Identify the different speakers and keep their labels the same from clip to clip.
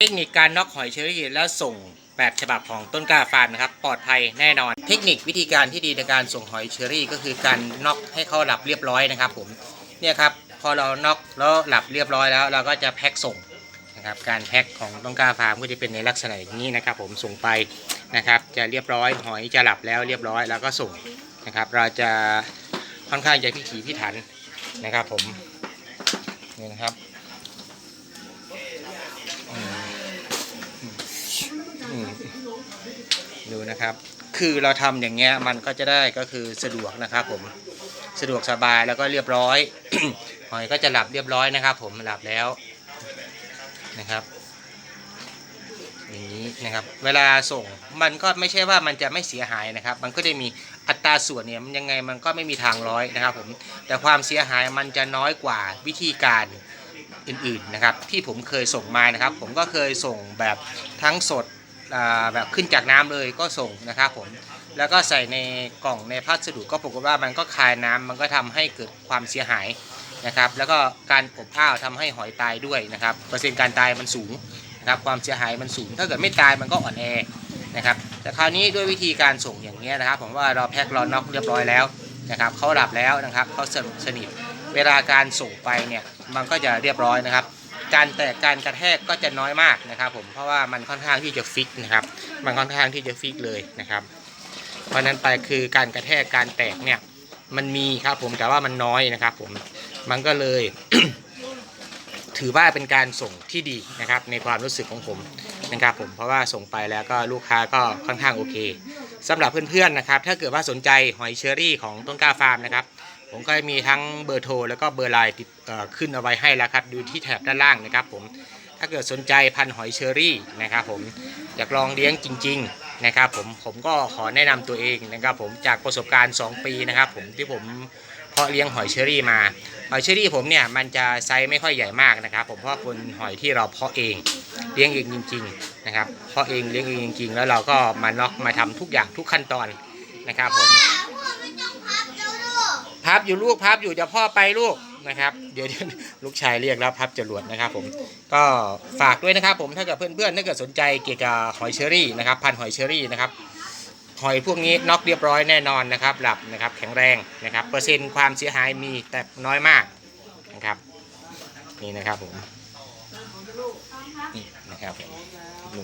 Speaker 1: เทคนิคการน็อกหอยเชอรี่แล้วส่งแบบฉบับของต้นกล้าฟาร์มนะครับปลอดภัยแน่นอน เทคนิควิธีการที่ดีในการส่งหอยเชอรี่ ก็คือการน็อกให้เขาหลับเรียบร้อยนะครับ ผมเนี่ยครับพอเราน็อกแล้วหลับเรียบร้อยแล้ว เราก็จะแพ็คส่งนะครับการแพ็คของต้นกล้าฟาร์มก็จะเป็นในลักษณะอย่างนี้นะครับ ผมส่งไปนะครับ จะเรียบร้อยหอยจะหลับแล้วเรียบร้อยแล้วก็ส่งนะครับ เราจะค่อนข้างจะพิถีพิถันนะครับ ผมนี่นะครับ ดูนะครับ คือเราทำอย่างเงี้ยมันก็จะได้ก็คือสะดวกนะครับผมสะดวกสบายแล้วก็เรียบร้อย หอยก็จะหลับเรียบร้อยนะครับ ผมหลับแล้วนะครับ อย่างนี้นะครับ เวลาส่งมันก็ไม่ใช่ว่ามันจะไม่เสียหายนะครับ มันก็จะมีอัตราส่วนเนี่ยมันยังไงมันก็ไม่มีทางร้อยนะครับ ผมแต่ความเสียหายมันจะน้อยกว่าวิธีการอื่นๆนะครับ ที่ผมเคยส่งมานะครับ ผมก็เคยส่งแบบทั้งสด แบบขึ้นจากน้ำเลยก็ส่งนะครับผมแล้วก็ใส่ในกล่องในพัสดุก็ปรากฏว่ามันก็คายน้ำมันก็ทำให้เกิดความเสียหายนะครับ แล้วก็การอบอ้าวทำให้หอยตายด้วยนะครับเปอร์เซ็นต์การตายมันสูงนะครับความเสียหายมันสูง ถ้าเกิดไม่ตายมันก็อ่อนแอนะครับแต่คราวนี้ด้วยวิธีการส่งอย่างเงี้ยนะครับผมว่าเราแพ็คราน็อกเรียบร้อยแล้วนะครับเขาหลับแล้วนะครับเขาสสนิทเวลาการส่งไปเนี่ยมันก็จะเรียบร้อยนะครับ การแตกการกระแทกก็จะน้อยมากนะครับ ผมเพราะว่ามันค่อนข้างที่จะฟิกนะครับ มันค่อนข้างที่จะฟิกเลยนะครับ เพราะนั้นไปคือการกระแทกการแตกเนี่ยมันมีครับผมแต่ว่ามันน้อยนะครับ ผมมันก็เลย ถือว่าเป็นการส่งที่ดีนะครับ ในความรู้สึกของผมนะครับ ผมเพราะว่าส่งไปแล้วก็ลูกค้าก็ค่อนข้างโอเคสำหรับเพื่อนๆนะครับ ถ้าเกิดว่าสนใจหอยเชอรี่ของต้นกล้าฟาร์มนะครับ ผมก็มีทั้งเบอร์โทรแล้วก็เบอร์ไลน์ติดขึ้นเอาไว้ให้แล้วครับดูที่แถบด้านล่างนะครับผมถ้าเกิดสนใจพันหอยเชอรี่นะครับผมอยากลองเลี้ยงจริง ๆนะครับผมผมก็ขอแนะนำตัวเองนะครับผมจากประสบการณ์ 2 ปีนะครับผมที่ผมเพาะเลี้ยงหอยเชอรี่มาหอยเชอรี่ผมเนี่ยมันจะไซส์ไม่ค่อยใหญ่มากนะครับ ผมเพราะเป็นหอยที่เราเพาะเองเลี้ยงเองจริง ๆนะครับเพาะเองเลี้ยงเองจริง ๆ แล้วเราก็มาน็อกมาทำทุกอย่างทุกขั้นตอนนะครับผม พับอยู่ลูกพับอยู่จะพ่อไปลูกนะครับ เดี๋ยวลูกชายเรียกแล้วพับจรวดนะครับ ผมก็ฝากด้วยนะครับ ผมถ้าเกิดเพื่อนๆถ้าเกิดสนใจเกี่ยวกับหอยเชอรี่นะครับพันหอยเชอรี่นะครับหอยพวกนี้น็อกเรียบร้อยแน่นอนนะครับ หลับนะครับแข็งแรงนะครับ เปอร์เซ็นต์ความเสียหายมีแต่น้อยมากนะครับนี่นะครับผมนี่นะครับผมดู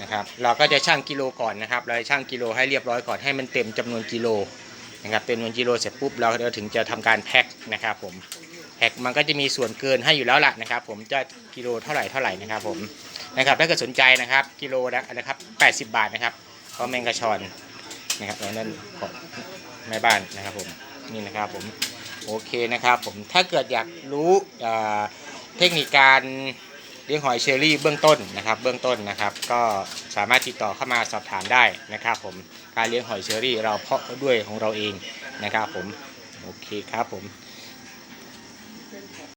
Speaker 1: นะครับ เราก็จะชั่งกิโลก่อนนะครับ เราจะชั่งกิโลให้เรียบร้อยก่อนให้มันเต็มจำนวนกิโล นะครับเป็นวันกิโลเสร็จปุ๊บเราเราถึงจะทำการแพ็คนะครับผมแพ็คมันก็จะมีส่วนเกินให้อยู่แล้วล่ะนะครับ ผมจะกิโลเท่าไหร่เท่าไหร่นะครับผมนะครับถ้าเกิดสนใจนะครับกิโลละนะครับ80 บาทนะครับก็แมงกระชอนนะครับแล้วนั่นของแม่บ้านนะครับผมนี่นะครับผมโอเคนะครับผมถ้าเกิดอยากรู้เอ่อเทคนิคการเลี้ยงหอยเชอรี่เบื้องต้นนะครับ เบื้องต้นนะครับ ก็สามารถติดต่อเข้ามาสอบถามได้นะครับผม การเลี้ยงหอยเชอรี่เราเพาะด้วยของเราเองนะครับผมโอเคครับผม